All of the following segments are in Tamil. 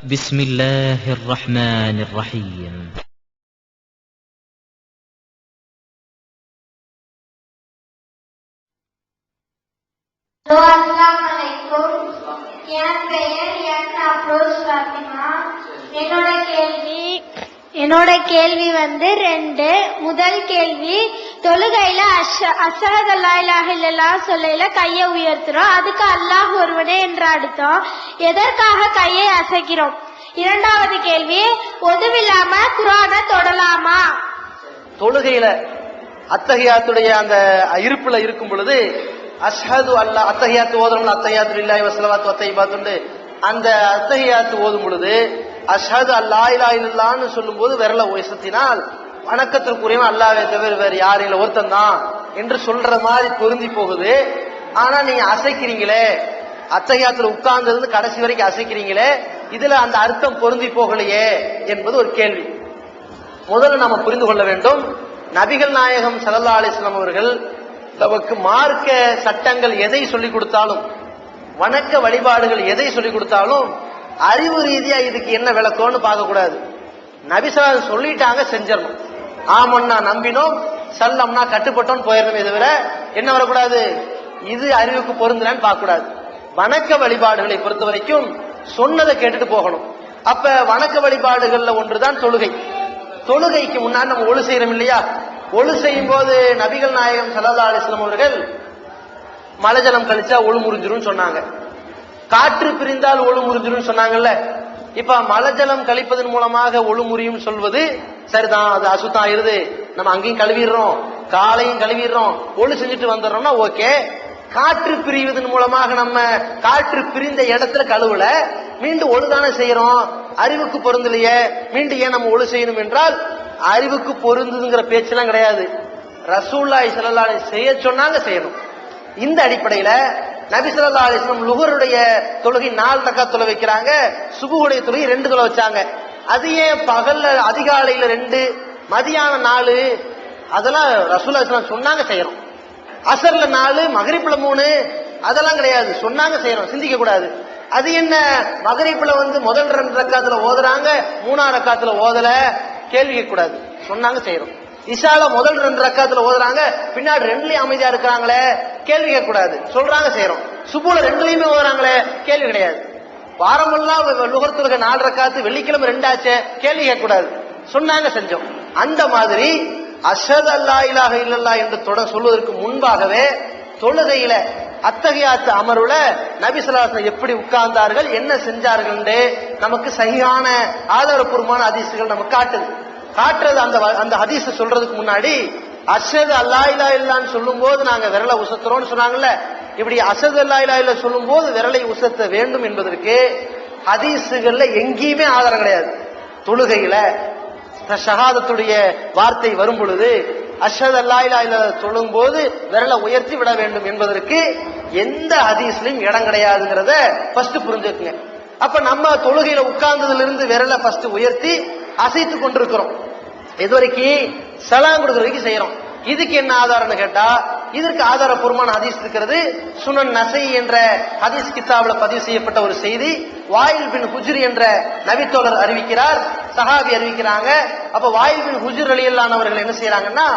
بسم الله الرحمن الرحيم அஸ்ஸலாமு அலைக்கும் என் பெயர் என் அப்ரோஸ் ஃபாத்திமா என்னோட கேள்வி என்னோட கேள்வி வந்து ரெண்டு. முதல் கேள்வி தொழுகையில அஷ அஷஹத் சொல்லையில கையை உயர்த்துறோம். அதுக்கு அல்லாஹ் ஒருவனே என்ற அடுத்தோம் எதற்காக கையை அசைக்கிறோம்? இரண்டாவது கேள்வி ஒதுவில்லாம குரானை தொடலாமா? தொழுகையில அத்தகையாத்துடைய அந்த இருப்புல இருக்கும் பொழுது அஷ்ஹது அல்லா அத்தகையாத்து ஓதுறோம்ல அத்தகையாத்து இல்லாய் வசலவாத்து அத்தைபாத்துண்டு அந்த அத்தகையாத்து ஓதும் பொழுது அஷது அல்லா இல்லான்னு சொல்லும் போது விரல உயசத்தினால் வணக்கத்திற்குரியவன் அல்லாவே தவிர வேறு யாரும் இல்லை. ஒருத்தன் தான் என்று சொல்ற மாதிரி பொருந்தி போகுது. ஆனா நீங்க அசைக்கிறீங்களே அத்தகையாத்துல உட்கார்ந்திருந்து கடைசி வரைக்கும் அசைக்கிறீங்களே இதுல அந்த அர்த்தம் பொருந்தி போகலையே என்பது ஒரு கேள்வி. முதல்ல நாம புரிந்து கொள்ள வேண்டும். நபிகள் நாயகம் ஸல்லல்லாஹு அலிஸ்லாம் அவர்கள் நமக்கு மார்க்க சட்டங்கள் எதை சொல்லிக் கொடுத்தாலும் வணக்க வழிபாடுகள் எதை சொல்லிக் கொடுத்தாலும் அறிவு ரீதியா இதுக்கு என்ன விளக்கம்னு பார்க்க கூடாது. சொல்லிட்டாங்க செஞ்சிடணும். ஆமன்னா நம்பினோம் சல்லம்னா கட்டுப்பட்டோம் போயிடணுமே தவிர என்ன வரக்கூடாது? இது அறிவுக்கு பொருந்தலன்னு பார்க்க கூடாது. வணக்க வழிபாடுகளை பொறுத்த வரைக்கும் சொன்னதை கேட்டுட்டு போகணும். அப்ப வணக்க வழிபாடுகள்ல ஒன்றுதான் தொழுகை. தொழுகைக்கு முன்னாடி நம்ம ஒழு செய்யறோம் இல்லையா? ஒழு செய்யும் போது நபிகள் நாயகம் சல்லா அலிஸ்லாம் அவர்கள் மலஜலம் கழிச்சா ஒழு முறிஞ்சிரும் சொன்னாங்க. காற்று பிரிந்தால் ஒழு முறிஞ்சிரும் சொன்னாங்கல்ல. இப்ப மலஜலம் கழிப்பதன் மூலமாக ஒழு முறியும் சொல்வது சரிதான் அது அசுத்தம் ஆயிருது. நம்ம அங்கேயும் கழுவிடுறோம் காலையும் கழுவிடுறோம் ஒழு செஞ்சுட்டு வந்துடுறோம்னா ஓகே. காற்று பிரிவதன் மூலமாக நம்ம காற்று பிரிந்த இடத்துல கழுவல மீண்டும் ஒழுதானே செய்யறோம். அறிவுக்கு பொருந்தலையே மீண்டும் ஏன் நம்ம ஒழு செய்யணும் என்றால் அறிவுக்கு பொருந்துதுங்கிற பேச்செல்லாம் கிடையாது. ரசூல்லாய் செல்லலானை செய்ய சொன்னாங்க செய்யணும். இந்த அடிப்படையில நபிசல்லா அலிஸ்லம் லுகருடைய தொழுகை நாலு ரக்காத் தொலை வைக்கிறாங்க சுபுடைய தொழுகை ரெண்டு தொலை வச்சாங்க. அது ஏன் பகல்ல அதிகாலையில ரெண்டு மதியானம் நாலு? அதெல்லாம் ரசூல்லா ஸல்லல்லாஹு சொன்னாங்க செய்யறோம். அசர்ல நாலு மகரிப்புல மூணு அதெல்லாம் கிடையாது. சொன்னாங்க செய்யறோம் சிந்திக்க கூடாது. அது என்ன? மகரிப்புல வந்து முதல் ரெண்டு ரக்காத்துல ஓதுறாங்க மூணாம் ரக்காத்துல ஓதல கேள்வி கேட்க கூடாது சொன்னாங்க செய்யறோம். இஷால முதல் ரெண்டு ரக்காத்துல ஓதுறாங்க பின்னாடி ரெண்டுலயும் அமைதியா இருக்கிறாங்களே கேள்வி கேட்க கூடாது சொல்றாங்க செய்யறோம் சுபுல ரெண்டுலயுமே ஓதுறாங்களே கேள்வி கிடையாது. வாரமெல்லாம் லுகர்த்துலக நாலு ரக்காத்து வெள்ளிக்கிழமை ரெண்டாச்சே கேள்வி கேட்க கூடாது சொன்னாங்க செஞ்சோம். அந்த மாதிரி அஷத் அல்லா இலாஹ இல்லல்லா என்று தொடர் சொல்வதற்கு முன்பாகவே தொழுகையில அத்தகையாத்து அமர்வுல நபிசலாசன் எப்படி உட்கார்ந்தார்கள் என்ன செஞ்சார்கள் என்று நமக்கு சரியான ஆதாரப்பூர்வமான அதிசயங்கள் நமக்கு காட்டுது. காட்டுறது அந்த வ- அந்த ஹதீஸ் சொல்றதுக்கு முன்னாடி அசது அல்லா இல்லா இல்லான்னு சொல்லும் போது நாங்க விரலை உசத்துறோம்னு சொன்னாங்கல்ல. இப்படி அசது அல்லா இல்லா இல்ல சொல்லும் போது விரலை உசத்த வேண்டும் என்பதற்கு ஹதீஸுகள்ல எங்கேயுமே ஆதாரம் கிடையாது. தொழுகையில ஷகாதத்துடைய வார்த்தை வரும் பொழுது அஷத் அல்லா இல்லா இல்ல சொல்லும் போது விரலை உயர்த்தி விட வேண்டும் என்பதற்கு எந்த ஹதீஸ்லயும் இடம் கிடையாதுங்கிறத ஃபர்ஸ்ட் புரிஞ்சுக்குங்க. அப்ப நம்ம தொழுகையில உட்கார்ந்ததுல இருந்து விரலை ஃபர்ஸ்ட் உயர்த்தி அசைத்து கொண்டிருக்கிறோம். இது வரைக்கும் சலாம் கொடுக்குற வரைக்கும் செய்யறோம். இதுக்கு என்ன ஆதாரம்னு கேட்டா இதற்கு ஆதாரபூர்வமான ஹதீஸ் இருக்கிறது. சுனன் நசை என்ற ஹதீஸ் கித்தாவில் பதிவு செய்யப்பட்ட ஒரு செய்தி. வாயில் பின் ஹுஜுர் என்ற நபித்தோழர் அறிவிக்கிறார். சஹாபி அறிவிக்கிறாங்க. அப்ப வாயில் பின் ஹுஜ்ர் அலியல்லானவர்கள் என்ன செய்யறாங்கன்னா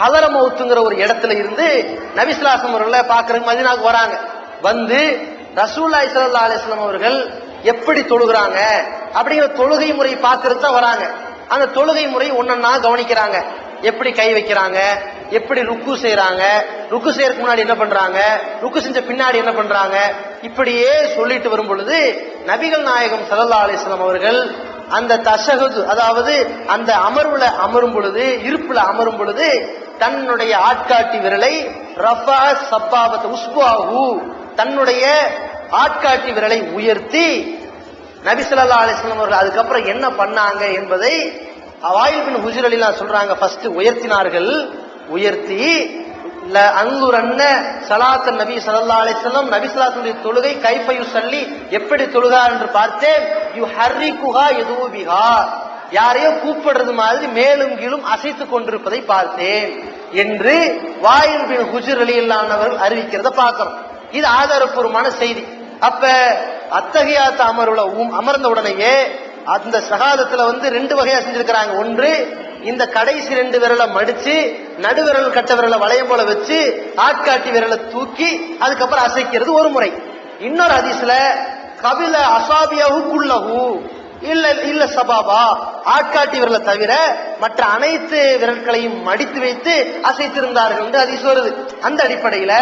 ஹலரமௌத்துங்கிற ஒரு இடத்துல இருந்து நபிஸ்லாசம் அவர்களை பாக்குறதுக்கு மதினாவுக்கு வராங்க. வந்து ரசூல்லா இஸ்லா அலிஸ்லாம் அவர்கள் எப்படி தொழுகிறாங்க அப்படிங்கிற தொழுகை முறை பார்க்கறது தான் வராங்க. அந்த தொழுகை முறை ஒன்னா கவனிக்கிறாங்க. எப்படி கை வைக்கிறாங்க? எப்படி ருக்கு செய்யறாங்க ருக்கு செய்யறதுக்கு முன்னாடி என்ன பண்றாங்க? ருக்கு செஞ்ச பின்னாடி என்ன பண்றாங்க? இப்படியே சொல்லிட்டு வரும் பொழுது நபிகள் நாயகம் ஸல்லல்லாஹு அலிஸ்லாம் அவர்கள் அந்த தசகுது அதாவது அந்த அமர்வுல அமரும் பொழுது இருப்புல அமரும் பொழுது தன்னுடைய ஆட்காட்டி விரலை ரஃபா சப்பாபத் உஸ்பாஹு தன்னுடைய ஆட்காட்டி விரலை உயர்த்தி நபி ஸல்லல்லாஹு அலைஹி அவர்கள் அதுக்கப்புறம் என்ன பண்ணாங்க என்பதை அவாயில் பின் ஹுஜர் அலிலாம் சொல்றாங்க. ஃபர்ஸ்ட் உயர்த்தினார்கள். உயர்த்தி ல அங்குரன்ன சலாத்தன் நபி சலல்லா அலைஹி நபி ஸல்லல்லாஹு தொழுகை கைப்பையு சல்லி எப்படி தொழுகார் என்று பார்த்தேன். யூ ஹரி குஹா ஹர்ரிகுஹா யதூபிஹா. யாரையோ கூப்பிடுறது மாதிரி மேலும் கீழும் அசைத்துக் கொண்டிருப்பதை பார்த்தேன் என்று வாயில் பின் ஹுஜர் அலியல்லானவர்கள் அறிவிக்கிறத பார்க்கிறோம். இது ஆதாரப்பூர்வமான செய்தி. அப்ப அத்தகையாத்த அமர்வுல உம்- அமர்ந்த உடனேயே அந்த சகாதத்துல வந்து ரெண்டு வகையா செஞ்சிருக்கிறாங்க. ஒன்று இந்த கடைசி ரெண்டு விரலை மடிச்சு நடுவிரல் கட்ட விரலை வளையம் போல வச்சு ஆட்காட்டி விரலை தூக்கி அதுக்கப்புறம் அசைக்கிறது ஒரு முறை. இன்னொரு அதிசல கபில அசாபியாவு குல்லஹு இல்ல இல்ல சபாபா ஆட்காட்டி விரலை தவிர மற்ற அனைத்து விரல்களையும் மடித்து வைத்து அசைத்திருந்தார்கள் என்று ஹதீஸ் வருது. அந்த அடிப்படையில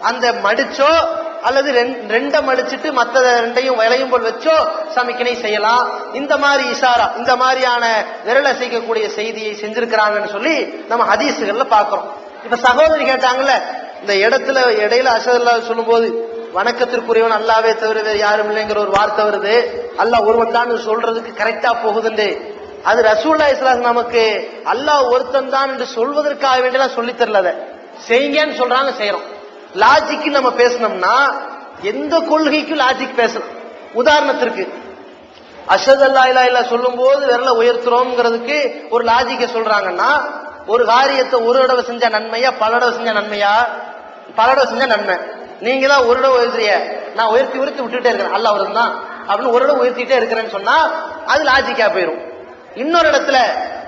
அந்த மடிச்சோ அல்லது ரெண்- ரெண்ட மடிச்சிட்டு மத்த ரெண்டையும் விளையும் போல் வச்சோ சமிக்கனை செய்யலாம். இந்த மாதிரி இசாரா இந்த மாதிரியான விரல் அசைக்கக்கூடிய செய்தியை செஞ்சிருக்கிறாங்கன்னு சொல்லி நம்ம ஹதீஸுகள்ல பாக்குறோம். இப்ப சகோதரி கேட்டாங்கல்ல இந்த இடத்துல இடையில அசதல்லா சொல்லும்போது வணக்கத்திற்குரியவன் அல்லாவே தவிர வேறு யாரும் இல்லைங்கிற ஒரு வார்த்தை வருது. அல்லாஹ் ஒருவன் தான் சொல்றதுக்கு கரெக்டா போகுதுண்டு. அது ரசூல்லா இஸ்லாம் நமக்கு அல்லாஹ் ஒருத்தன் தான் என்று சொல்வதற்காக வேண்டியதான் சொல்லி தரல அதை. செய்யுங்கன்னு சொல்றாங்க செய்யறோம் லாஜிக்கு நம்ம பேசணும்னா எந்த கொள்கைக்கும் லாஜிக் பேசணும். உதாரணத்திற்கு அஷத் அல்லா இல்லா இல்லா சொல்லும் போது விரல உயர்த்துறோம்ங்கிறதுக்கு ஒரு லாஜிக்க சொல்றாங்கன்னா ஒரு காரியத்தை ஒரு தடவை செஞ்சா நன்மையா பல தடவை செஞ்சா நன்மையா? பல தடவை செஞ்சா நன்மை. நீங்க தான் ஒரு தடவை உயர்த்துறிய நான் உயர்த்தி உயர்த்தி விட்டுட்டே இருக்கிறேன். அல்ல அவரு தான். அப்படின்னு ஒரு தடவை உயர்த்திட்டே இருக்கிறேன்னு சொன்னா அது லாஜிக்கா போயிடும் இன்னொரு இடத்துல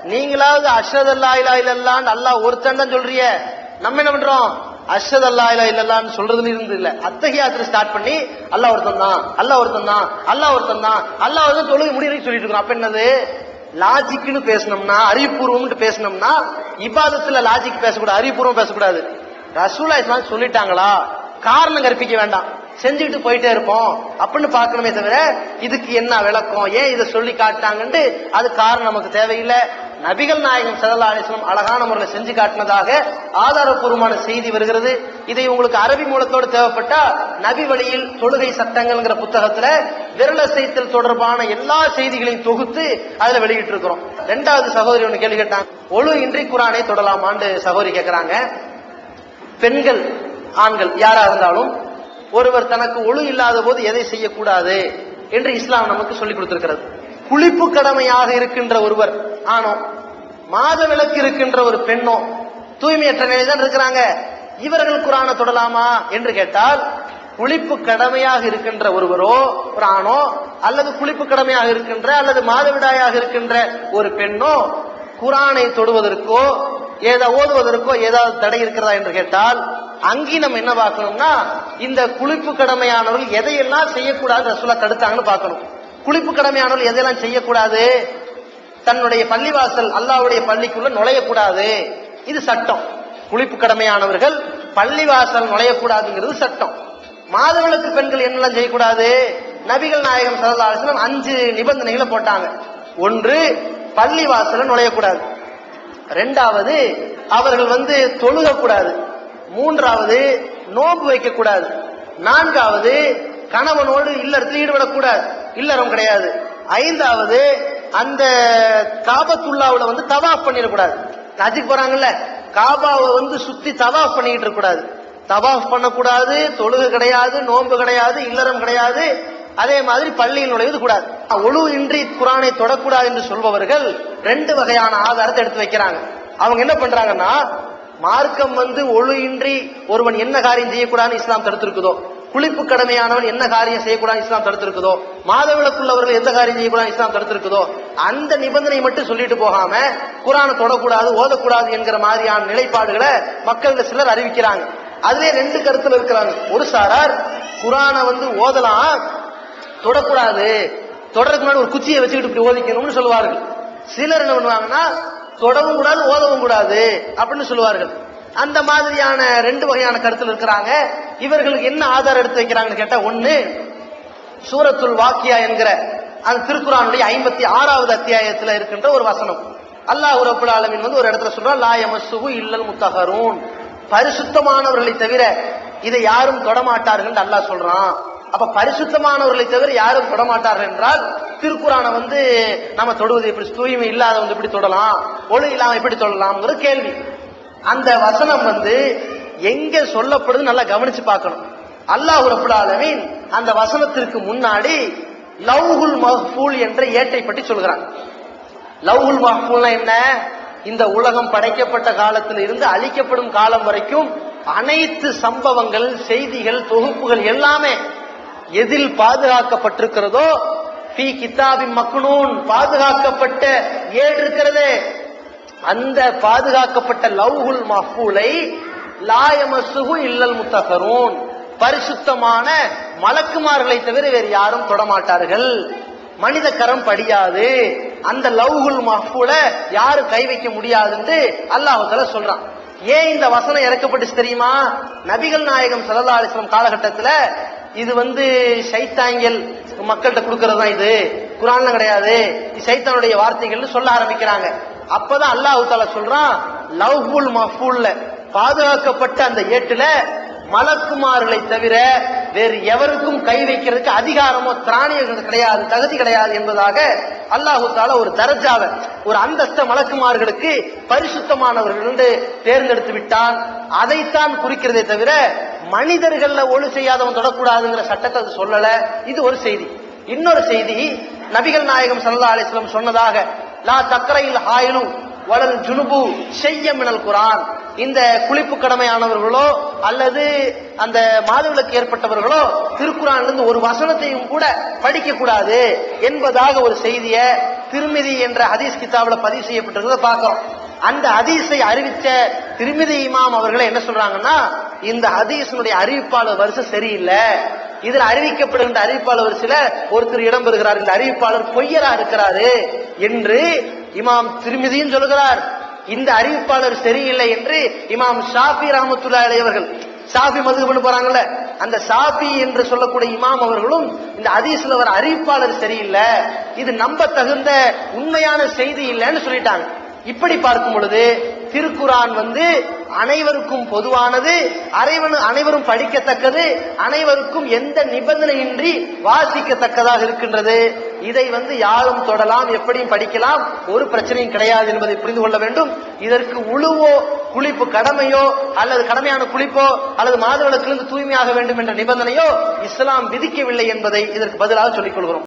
நீங்களாவது அஷத் அல்லா இல்லா இல்லல்லான்னு அல்லா ஒருத்தன் தான் சொல்றிய நம்ம என்ன பண்றோம்? அஷத் அல்லா இல்ல இல்லலான்னு சொல்றதுல இருந்து இல்ல. அத்தகையாத்துல ஸ்டார்ட் பண்ணி அல்லாஹ் ஒருத்தன் தான் அல்லாஹ் ஒருத்தன் தான் அல்லாஹ் ஒருத்தன் தான் அல்லாஹ் வந்து தொழுகை முடிவு சொல்லிட்டு இருக்கோம் அப்ப என்னது? லாஜிக்னு பேசணும்னா அறிவுபூர்வம்னு பேசணும்னா இபாதத்துல லாஜிக் பேசக்கூடாது அறிவுபூர்வம் பேசக்கூடாது. ரசூலா இஸ்லாம் சொல்லிட்டாங்களா? காரணம் கற்பிக்க வேண்டாம். செஞ்சுட்டு போயிட்டே இருப்போம். அப்படின்னு பார்க்கணுமே தவிர இதுக்கு என்ன விளக்கம்? ஏன் இதை சொல்லி காட்டாங்கன்ட்டு அது காரணம் நமக்கு தேவையில்லை. நபிகள் நாயகம் சதல்லா அலிஸ்லாம் அழகான முறையில் செஞ்சு காட்டினதாக ஆதாரப்பூர்வமான செய்தி வருகிறது. இதை உங்களுக்கு அரபி மூலத்தோடு தேவைப்பட்டா நபி வழியில் தொழுகை சட்டங்கள்ங்கிற புத்தகத்துல விரலசைத்தல் தொடர்பான எல்லா செய்திகளையும் தொகுத்து அதுல வெளியிட்டு இருக்கிறோம் ரெண்டாவது சகோதரி ஒன்று கேள்வி கேட்டாங்க ஒழு இன்றி குரானை தொடலாமான்னு? சகோதரி கேட்கிறாங்க பெண்கள் ஆண்கள் யாரா இருந்தாலும் ஒருவர் தனக்கு ஒழு இல்லாத போது எதை செய்யக்கூடாது? என்று இஸ்லாம் நமக்கு சொல்லிக் கொடுத்திருக்கிறது. குளிப்பு கடமையாக இருக்கின்ற ஒருவர் ஆணோ மாத விளக்கு இருக்கின்ற ஒரு பெண்ணோ தூய்மையற்ற நிலைதான் இருக்கிறாங்க. இவர்கள் குரானை தொடலாமா என்று கேட்டால் குளிப்பு கடமையாக இருக்கின்ற ஒருவரோ ஒரு ஆணோ அல்லது குளிப்பு கடமையாக இருக்கின்ற அல்லது மாதவிடாயாக இருக்கின்ற ஒரு பெண்ணோ குரானை தொடுவதற்கோ ஏதா ஓதுவதற்கோ ஏதாவது தடை இருக்கிறதா என்று கேட்டால் அங்கே நம்ம என்ன பார்க்கணும்னா இந்த குளிப்பு கடமையானவர்கள் எதையெல்லாம் செய்யக்கூடாது ரசூலா தடுத்தாங்கன்னு பார்க்கணும். குளிப்பு கடமையானவர்கள் எதையெல்லாம் செய்யக்கூடாது? தன்னுடைய பள்ளிவாசல் அல்லாவுடைய பள்ளிக்குள்ள நுழையக்கூடாது. இது சட்டம். குளிப்பு கடமையானவர்கள் பள்ளிவாசல் நுழையக்கூடாதுங்கிறது சட்டம். மாதவிளக்கு பெண்கள் என்னெல்லாம் செய்யக்கூடாது? நபிகள் நாயகம் சல்லா அஞ்சு நிபந்தனைகளை போட்டாங்க. ஒன்று பள்ளிவாசல நுழையக்கூடாது. ரெண்டாவது அவர்கள் வந்து தொழுகக்கூடாது. மூன்றாவது நோன்பு வைக்கக்கூடாது. நான்காவது கணவனோடு இல்லறத்தில் ஈடுபடக்கூடாது. இல்லறம் கிடையாது. ஐந்தாவது அந்த காபத்துள்ளாவில் வந்து தவாஃப் பண்ணிடக்கூடாது. ஹஜ்ஜுக்கு போறாங்கல்ல காபாவை வந்து சுத்தி தவாஃப் பண்ணிக்கிட்டு இருக்கக்கூடாது. தவாஃப் பண்ணக்கூடாது தொழுகு கிடையாது நோன்பு கிடையாது இல்லறம் கிடையாது. அதே மாதிரி பள்ளியில் நுழைவது கூடாது. ஒழு இன்றி குரானை தொடக்கூடாது என்று சொல்பவர்கள் ரெண்டு வகையான ஆதாரத்தை எடுத்து வைக்கிறாங்க. அவங்க என்ன பண்றாங்கன்னா மார்க்கம் வந்து ஒழு இன்றி ஒருவன் என்ன காரியம் செய்யக்கூடாதுன்னு இஸ்லாம் தடுத்திருக்குதோ குளிப்பு கடமையானவன் என்ன காரியம் செய்யக்கூடாது இஸ்லாம் தடுத்திருக்குதோ? மாதவிளக்குள்ளவர்கள் எந்த காரியம் செய்யக்கூடாது இஸ்லாம் தடுத்திருக்குதோ? அந்த நிபந்தனை மட்டும் சொல்லிட்டு போகாம குரானை தொடக்கூடாது ஓதக்கூடாது என்கிற மாதிரியான நிலைப்பாடுகளை மக்கள் சிலர் அறிவிக்கிறாங்க. அதுலயே ரெண்டு கருத்துல இருக்கிறாங்க. ஒரு சாரார் குரானை வந்து ஓதலாம் தொடக்கூடாது. தொடருக்கு முன்னாடி ஒரு குச்சியை வச்சுக்கிட்டு இப்படி ஓதிக்கணும்னு சொல்லுவார்கள். சிலர் என்ன பண்ணுவாங்கன்னா தொடவும் கூடாது ஓதவும் கூடாது அப்படின்னு சொல்லுவார்கள். அந்த மாதிரியான ரெண்டு வகையான கருத்தில் இருக்கிறாங்க. இவர்களுக்கு என்ன ஆதாரம் எடுத்து வைக்கிறாங்கன்னு கேட்டா ஒண்ணு சூரத்துல் வாக்கியா என்கிற அந்த திருக்குறானுடைய ஐம்பத்தி ஆறாவது அத்தியாயத்துல இருக்கின்ற ஒரு வசனம். அல்லாஹ் ரபுல் ஆலமின் வந்து ஒரு இடத்துல சொல்றா லா யமஸ்ஸுஹு இல்லல் முத்தகரூன் பரிசுத்தமானவர்களை தவிர இதை யாரும் தொடமாட்டார்கள் அல்லாஹ் சொல்றான். அப்ப பரிசுத்தமானவர்களை தவிர யாரும் தொடமாட்டார்கள் என்றால் திருக்குறானை வந்து நம்ம தொடுவது எப்படி தூய்மை இல்லாதவங்க எப்படி தொடலாம் ஒளி இல்லாம எப்படி தொடலாம்ங்கிற கேள்வி. அந்த வசனம் வந்து எங்க சொல்லப்படுது நல்லா கவனிச்சு பார்க்கணும். அல்லாஹ் ரபுல் அந்த வசனத்திற்கு முன்னாடி லவ்ஹுல் மஹ்பூல் என்ற ஏட்டை பற்றி சொல்கிறான். லவ்ஹுல் மஹ்பூல்னா என்ன? இந்த உலகம் படைக்கப்பட்ட காலத்தில் இருந்து அழிக்கப்படும் காலம் வரைக்கும் அனைத்து சம்பவங்கள் செய்திகள் தொகுப்புகள் எல்லாமே எதில் பாதுகாக்கப்பட்டிருக்கிறதோ பி கித்தாபி மக்னூன் பாதுகாக்கப்பட்ட ஏடு இருக்கிறதே அந்த பாதுகாக்கப்பட்ட லவ்ஹுல் மஹூலை லாயமசுகு இல்லல் முத்தகரூன் பரிசுத்தமான மலக்குமார்களை தவிர வேறு யாரும் தொடமாட்டார்கள். மனித கரம் படியாது. அந்த லவ்ஹுல் மஹூல யாரும் கை வைக்க முடியாதுன்னு அல்லாஹால சொல்றான். ஏன் இந்த வசனம் இறக்கப்பட்டுச்சு தெரியுமா? நபிகள் நாயகம் ஸல்லல்லாஹு காலகட்டத்தில் காலகட்டத்துல இது வந்து சைத்தாங்கியல் மக்கள்கிட்ட கொடுக்கறது தான் இது. குரான்லாம் கிடையாது. இது சைத்தானுடைய வார்த்தைகள்னு சொல்ல ஆரம்பிக்கிறாங்க. அப்பதான் அல்லாஹு தாலா சொல்றான் லவ்ஹுல் மஃபூல்ல பாதுகாக்கப்பட்ட அந்த ஏட்டுல மலக்குமார்களை தவிர வேறு எவருக்கும் கை வைக்கிறதுக்கு அதிகாரமோ திராணியம் கிடையாது தகுதி கிடையாது என்பதாக அல்லாஹு தாலா ஒரு தரஜாவை ஒரு அந்தஸ்த மலக்குமார்களுக்கு பரிசுத்தமானவர்கள் என்று தேர்ந்தெடுத்து விட்டான். அதைத்தான் குறிக்கிறதே தவிர மனிதர்கள்ல ஒழு செய்யாதவன் தொடக்கூடாதுங்கிற சட்டத்தை அது சொல்லல. இது ஒரு செய்தி. இன்னொரு செய்தி நபிகள் நாயகம் சல்லா அலிஸ்லம் சொன்னதாக லா தக்கரையில் ஹாயிலும் வளல் ஜுனுபு செய்ய மினல் குரான். இந்த குளிப்பு கடமையானவர்களோ அல்லது அந்த மாதவிலக்கு ஏற்பட்டவர்களோ திருக்குறான்ல இருந்து ஒரு வசனத்தையும் கூட படிக்க கூடாது என்பதாக ஒரு செய்திய திருமிதி என்ற ஹதீஸ் கிதாபில் பதிவு செய்யப்பட்டிருக்கிறத பார்க்கிறோம். அந்த ஹதீஸை அறிவித்த திருமிதி இமாம் அவர்களை என்ன சொல்றாங்கன்னா இந்த ஹதீஸினுடைய அறிவிப்பாளர் வரிசை சரியில்லை. இதில் அறிவிக்கப்படுகின்ற அறிவிப்பாளர் சில ஒருத்தர் இடம்பெறுகிறார். இந்த அறிவிப்பாளர் பொய்யரா இருக்கிறாரு என்று இமாம் திருமிதியும் சொல்லுகிறார் இந்த அறிவிப்பாளர் சரியில்லை என்று இமாம் ஷாபி ரஹமத்துல்லா இளையவர்கள் சாபி மது பண்ண போறாங்கல்ல அந்த சாபி என்று சொல்லக்கூடிய இமாம் அவர்களும் இந்த ஹதீஸ்ல வர அறிவிப்பாளர் சரியில்லை. இது நம்ப தகுந்த உண்மையான செய்தி இல்லைன்னு சொல்லிட்டாங்க. இப்படி பார்க்கும் பொழுது திருக்குரான் வந்து அனைவருக்கும் பொதுவானது அறைவன் அனைவரும் படிக்கத்தக்கது அனைவருக்கும் எந்த நிபந்தனையின்றி வாசிக்கத்தக்கதாக இருக்கின்றது. இதை வந்து யாரும் தொடலாம் எப்படியும் படிக்கலாம் ஒரு பிரச்சனையும் கிடையாது என்பதை புரிந்து கொள்ள வேண்டும். இதற்கு உழுவோ குளிப்பு கடமையோ அல்லது கடமையான குளிப்போ அல்லது மாதவிலக்கிலிருந்து தூய்மையாக வேண்டும் என்ற நிபந்தனையோ இஸ்லாம் விதிக்கவில்லை என்பதை இதற்கு பதிலாக சொல்லிக் கொள்கிறோம்.